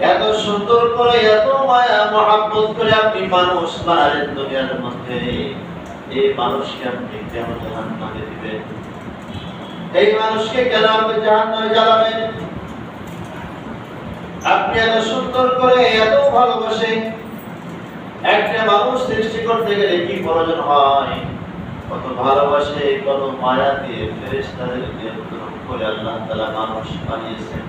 এত সুন্দর করে, এত মায়া করে আপনি মানুষ দুনিয়ার মধ্যে। এই মানুষকে আপনি কেন জাহান্নামে দিবেন? এই মানুষকে কেন আপনি আপনি এত সুন্দর করে, এত ভালোবাসে। একটা মানুষ সৃষ্টি করতে গেলে কি প্রয়োজন হয়? কত ভালোবাসে, কত মায়া দিয়ে দিয়ে করে আল্লাহ তাআলা মানুষ বানিয়েছেন।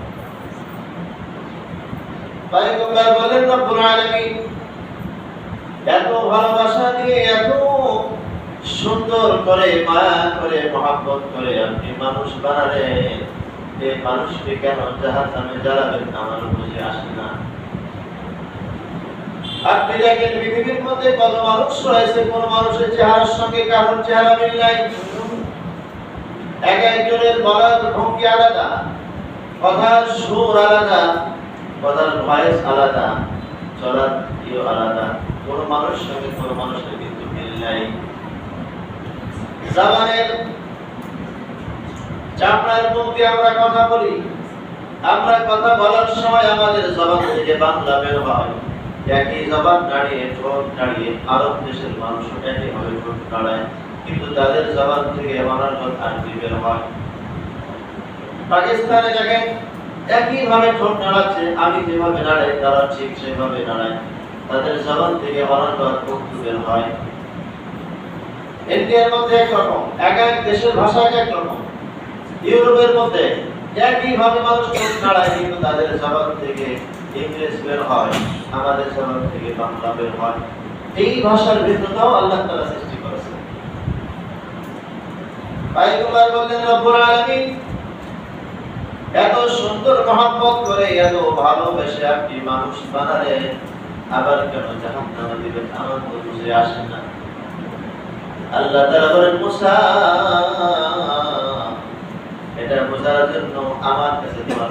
পয়গম্বর বলেন এত ভালোবাসা দিয়ে এত সুন্দর করে, মায়া করে, মহাব্বত করে আপনি মানুষ বানালেন। এই মানুষকে কেন জাহান্নামে জ্বালাবেন আমার বুঝে আসে না। আপনি দেখেন পৃথিবীর মধ্যে কত মানুষ রয়েছে, কোন মানুষের চেহারার সঙ্গে কারোর চেহারা মিল নাই। এক একজনের বলার ভঙ্গি আলাদা, কথার সুর আলাদা, কথার ভয়েস আলাদা, চলার ইয়ে আলাদা। কোন মানুষের সঙ্গে কোন মানুষের কিন্তু মিল নাই। জামানের চামড়ার মুখ দিয়ে আমরা কথা বলি। আমরা কথা বলার সময় আমাদের জবান থেকে বাংলা বের হয়। একই জবান দাঁড়িয়ে, ঠোঁট দাঁড়িয়ে, আরব দেশের মানুষ একই ভাবে ঠোঁট দাঁড়ায়, কিন্তু তাদের জবান থেকে অনার্গত আরবি বের হয়। পাকিস্তানে দেখেন একই ভাবে ঠোঁট নাড়াচ্ছে আমি যেভাবে দাঁড়াই, তারা ঠিক সেভাবে দাঁড়ায়। তাদের জবান থেকে অনার্গত উর্দু বের হয়। ইন্ডিয়ার মধ্যে একরকম এক এক দেশের ভাষা এক এক রকম। ইউরোপের মধ্যে একই ভাবে মানুষ ঠোঁট নাড়ায় কিন্তু তাদের জবান থেকে ইংরেজ বের হয় আমাদের থেকে বাংলা বের হয়। এই ভাষার ভিন্নতাও আল্লাহ সৃষ্টি বললেন এত সুন্দর করে এত ভালোবেসে আপনি মানুষ বানালেন আবার কেন জাহান্নামে দিবেন? আমার তো বুঝে আসে না। আল্লাহ তাআলা বলেন, মুসা, এটা বোঝার জন্য আমার কাছে তোমার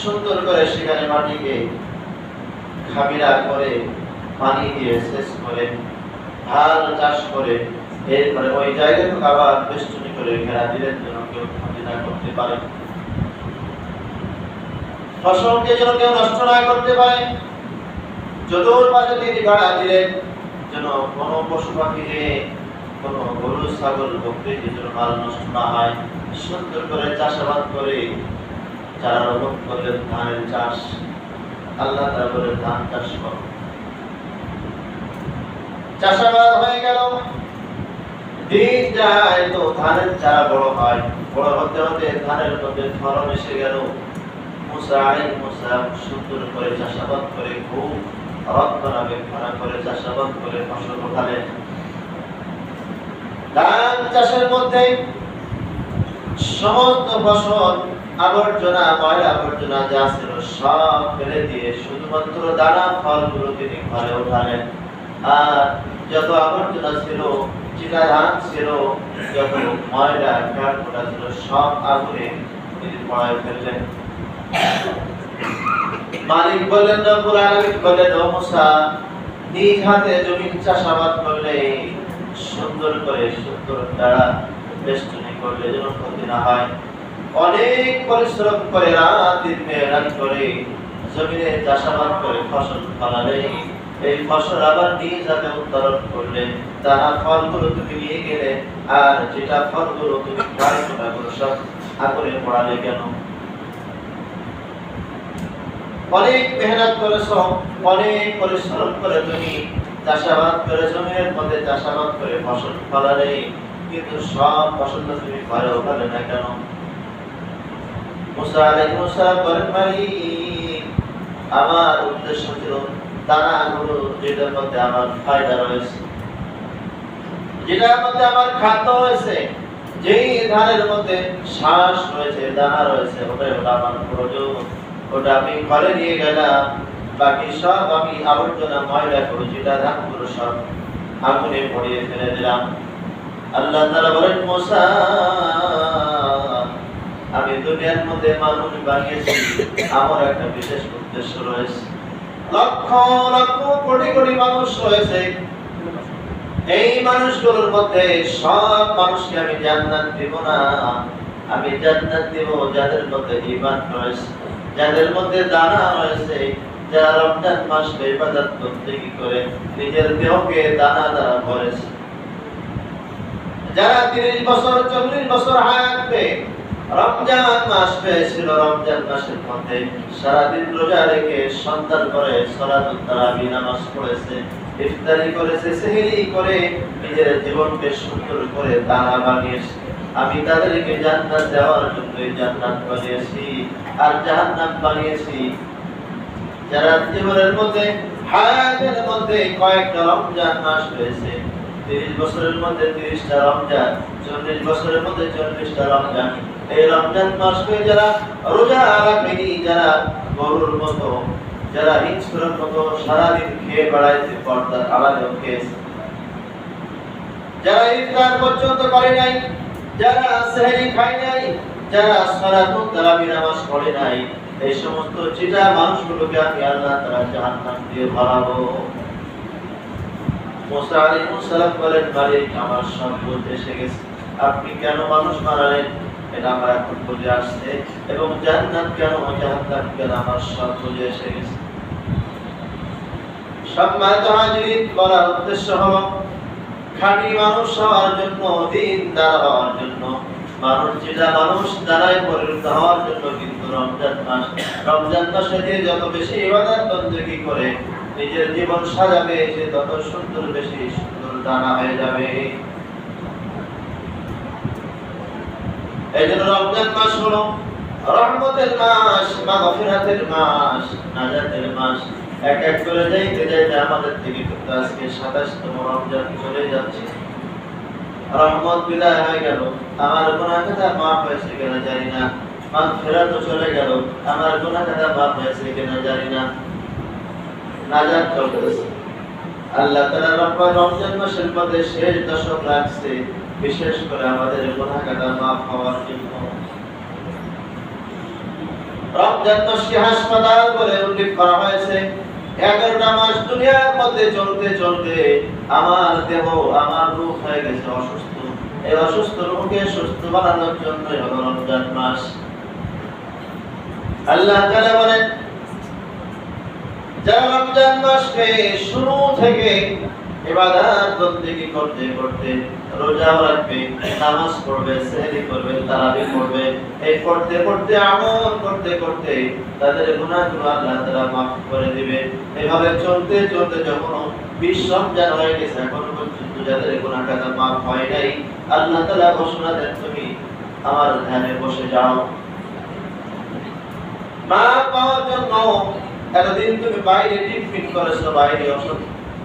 সুন্দর করে সেখানে মাটিকে খাবিরা করে পানি দিয়ে করে, ধান চাষ করে, এরপরে ওই জায়গাটুকু আবার বেষ্টনী করে ঘেরা দিলেন যেন কেউ করতে পারে। ফসলকে যেন কেউ নষ্ট না করতে পারে। চতুর্পাশে তিনি গাড়া দিলেন যেন কোনো পশু পাখি যে কোনো গরু, ছাগল, বকরি মাল নষ্ট না হয়, সুন্দর করে চাষাবাদ করে চারা রোপণ করলেন ধানের চাষ, আল্লাহ তারা বলে ধান চাষ চাষাবাদ হয়ে গেল। দিন যায় তো ধানের চারা বড় হয়, বড় হতে হতে ধানের মধ্যে ফলন এসে গেল। মুসা আলাইহিস সুন্দর করে চাষাবাদ করে, খুব রক্ষণাবেক্ষণা করে চাষাবাদ করে ফসল ওঠালেন ধান চাষের মধ্যে সমস্ত ফসল আবর্জনা, ময়লা আবর্জনা যা ছিল সব ফেলে দিয়ে শুধুমাত্র দানা ফলগুলো তিনি ঘরে ওঠালেন। আর যত আবর্জনা ছিল চিটা ধান ছিল, যত ময়লা কাঠকোটা ছিল, সব আগুনে তিনি পড়ায় ফেললেন। মালিক বললেন রব্বুল আলামিন বললেন ও নিজ হাতে জমিন চাষাবাদ করলে সুন্দর করে, সুন্দর দ্বারা বেষ্টনী করলে যেন ক্ষতি না হয়। অনেক পরিশ্রম করে রাত মেহনত করে, জমিনে চাষাবাদ করে ফসল ফলালে। এই ফসল আবার নিজ হাতে উত্তোলন করলে, তারা ফলগুলো তুমি নিয়ে গেলে, আর যেটা ফলগুলো তুমি গাড়ি গুলো সব আগুনে পড়ালে কেন? অনেক মেহনত করেছ, অনেক পরিশ্রম করে তুমি চাষাবাদ করে জমির মধ্যে চাষাবাদ করে ফসল ফলালে, কিন্তু সব ফসল তুমি ঘরে ওঠালে না কেন? আমার উদ্দেশ্য ছিল যেটার মধ্যে আমার ফায়দা রয়েছে। যেটার মধ্যে আমার খাদ্য রয়েছে, যেই ধানের মধ্যে শ্বাস রয়েছে, দানা রয়েছে ওটা ওটা আমার প্রয়োজন। ওটা আমি ঘরে নিয়ে গেলাম বাকি সব আমি আবর্জনা ময়লা করেছিটা ধানগুলো সব আগুনে পড়িয়ে ফেলে দিলাম। আল্লাহ তাআলা বলেন, মুসা, আমি দুনিয়ার মধ্যে মানুষ বানিয়েছি, আমার একটা বিশেষ উদ্দেশ্য রয়েছে। লক্ষ লক্ষ, কোটি কোটি মানুষ রয়েছে। এই মানুষগুলোর মধ্যে সব মানুষকে আমি জান্নাত দিব না। আমি জান্নাত দিব যাদের মধ্যে ঈমান রয়েছে, যাদের মধ্যে দানা রয়েছে যারা রমজান মাসে ইবাদত কি করে? নিজের দেহকে দানা ভরেছে। যারা তিরিশ বছর, চল্লিশ বছর হায়াত পেয়ে রমজান মাস পেয়েছিল রমজান মাসের মধ্যে। সারাদিন রোজা রেখে করে ইফতারি করেছে, সেহরি করে নিজের জীবনকে সুন্দর করে দানা বানিয়েছে। আমি তাদেরকে জান্নাত দেওয়ার জন্য জান্নাত বানিয়েছি, আর জাহান্নাম বানিয়েছি। যারা জীবনের মধ্যে, হায়াতের মধ্যে কয়েকটা রমজান মাস হয়েছে তিরিশ বছরের মধ্যে তিরিশটা রমজান, চল্লিশ বছরের মধ্যে চল্লিশটা রমজান। এই রমজান মাসকে যারা রোজা রাখেনি, যারা গরুর মতো, যারা হিংস্রের মতো সারাদিন খেয়ে বেড়াইতে পর্দার আড়ালেও খেয়েছে। যারা ইফতার পর্যন্ত করে নাই, যারা সেহরি খায় নাই, যারা সালাতুল তারাবি নামাজ পড়ে নাই এই সমস্ত চিটা মানুষগুলোকে আমি আল্লাহ তাআলা জাহান্নাম দিয়ে ভরাবো মুসা আলাইহিস সালাম বলেন আমার বুঝে এসে গেছে। আপনি কেন মানুষ মারালেন? এটা আমার এখন আসছে। এবং কেন কেন আমার সব বুঝে এসে গেছে? বলার উদ্দেশ্য হলো, খাঁটি মানুষ হওয়ার জন্য, দিনদার হওয়ার জন্য মানুষ যেটা মানুষ দ্বারাই পরিণত হওয়ার জন্য কিন্তু রমজান মাস। রমজান মাসে যত বেশি করে, নিজের জীবন সাজাবে, সে তত সুন্দর বেশি সুন্দর দানা হয়ে যাবে। এই জন্য রমজান মাস হলো রহমতের মাস, মাগফিরাতের মাস, নাজাতের মাস। এক এক করে যাইতে যাইতে আমাদের থেকে কিন্তু আজকে সাতাশতম রমজান চলে যাচ্ছে। রহমত বিদায় হয়ে গেল। আমার গুনাহ খাতা মাফ হয়েছে কিনা জানি না। মাফ ফেরাত চলে গেল। আমার গুনাহ খাতা মাফ হয়েছে কিনা জানি না। নাজাত আল্লাহ তাআলা রব্বা রমজান মাসের শেষ দশক রাখছে। বিশেষ করে আমাদের খাতা মাফ হওয়ার জন্য। রমজান মাসকে হাসপাতাল বলে উল্লেখ করা হয়েছে। এগারোটা মাস দুনিয়ার মধ্যে চলতে চলতে আমার দেহ, আমার রূপ হয়ে গেছে অসুস্থ। এই অসুস্থ রূপকে সুস্থ বানানোর জন্য রমজান মাস। আল্লাহ তাআলা বলেন, যারা রমজান মাসকে শুরু থেকে ইবাদত বন্দেগী করতে করতে রোজা রাখবে, নামাজ পড়বে, সেহরি করবে, তারাবি করবে এই করতে করতে আমল করতে করতে তাদের গুনাহগুলো আল্লাহ তাআলা মাফ করে দিবে। এভাবে চলতে চলতে যখন বিশ রমজান হয়ে গেছে, এখনও পর্যন্ত যাদের গুনাহ খাতা মাফ হয় নাই, আল্লাহ তাআলা ঘোষণা দেন, তুমি আমার ধ্যানে বসে যাও। মা পাওয়ার জন্য এতদিন তুমি বাইরে টিফিন করেছ, বাইরে ওষুধ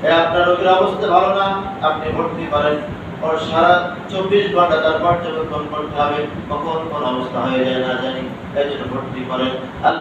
আপনার রোগীর অবস্থা ভালো না, আপনি ভর্তি পারেন ওর সারা চব্বিশ ঘণ্টা তার পর্যবেক্ষণ করতে হবে, কখন কোন অবস্থা হয়ে যায় না জানি, এই জন্য ভর্তি করেন।